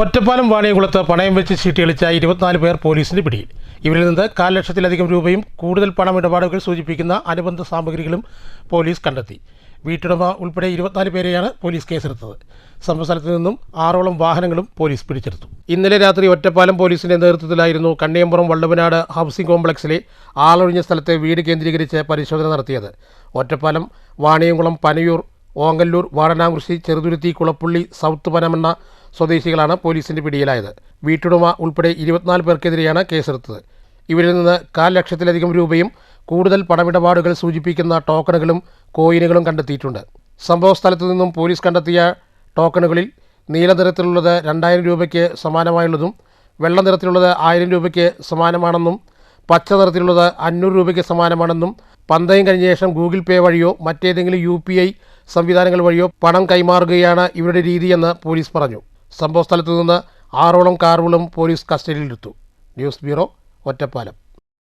ഒറ്റപ്പാലം വാണിയംകുളത്ത് പണയം വെച്ച് ചീട്ടിയളിച്ച ഇരുപത്തിനാല് പേർ പോലീസിന്റെ പിടിയിൽ. ഇവരിൽ നിന്ന് കാൽ ലക്ഷത്തിലധികം രൂപയും കൂടുതൽ പണമിടപാടുകൾ സൂചിപ്പിക്കുന്ന അനുബന്ധ സാമഗ്രികളും പോലീസ് കണ്ടെത്തി. വീട്ടുടമ ഉൾപ്പെടെ ഇരുപത്തിനാല് പേരെയാണ് പോലീസ് കേസെടുത്തത്. സംഭവസ്ഥലത്ത് നിന്നും ആറോളം വാഹനങ്ങളും പോലീസ് പിടിച്ചെടുത്തു. ഇന്നലെ രാത്രി ഒറ്റപ്പാലം പോലീസിന്റെ നേതൃത്വത്തിലായിരുന്നു കണ്ണിയമ്പുറം വള്ളവനാട് ഹൗസിംഗ് കോംപ്ലക്സിലെ ആളൊഴിഞ്ഞ സ്ഥലത്തെ വീട് കേന്ദ്രീകരിച്ച് പരിശോധന നടത്തിയത്. ഒറ്റപ്പാലം വാണിയംകുളം പനയൂർ ഓങ്കല്ലൂർ വാടനാകുറിശി ചെറുതുരുത്തി കുളപ്പുള്ളി സൗത്ത് പനമണ്ണ സ്വദേശികളാണ് പോലീസിന്റെ പിടിയിലായത്. വീട്ടുടമ ഉൾപ്പെടെ ഇരുപത്തിനാല് പേർക്കെതിരെയാണ് കേസെടുത്തത്. ഇവരിൽ നിന്ന് കാൽ ലക്ഷത്തിലധികം രൂപയും കൂടുതൽ പണമിടപാടുകൾ സൂചിപ്പിക്കുന്ന ടോക്കണുകളും കോയിനുകളും കണ്ടെത്തിയിട്ടുണ്ട്. സംഭവ സ്ഥലത്തു നിന്നും പോലീസ് കണ്ടെത്തിയ ടോക്കണുകളിൽ നീല നിറത്തിലുള്ളത് രണ്ടായിരം രൂപയ്ക്ക് സമാനമായുള്ളതും വെള്ള നിറത്തിലുള്ളത് ആയിരം രൂപയ്ക്ക് സമാനമാണെന്നും പച്ച നിറത്തിലുള്ളത് അഞ്ഞൂറ് രൂപയ്ക്ക് സമാനമാണെന്നും പന്തയം കഴിഞ്ഞ ശേഷം ഗൂഗിൾ പേ വഴിയോ മറ്റേതെങ്കിലും യു പി ഐ സംവിധാനങ്ങൾ വഴിയോ പണം കൈമാറുകയാണ് ഇവരുടെ രീതിയെന്ന് പോലീസ് പറഞ്ഞു. സംഭവ സ്ഥലത്തു നിന്ന് ആറോളം കാറുകളും പോലീസ് കസ്റ്റഡിയിലെടുത്തു. News bureau Ottapalam.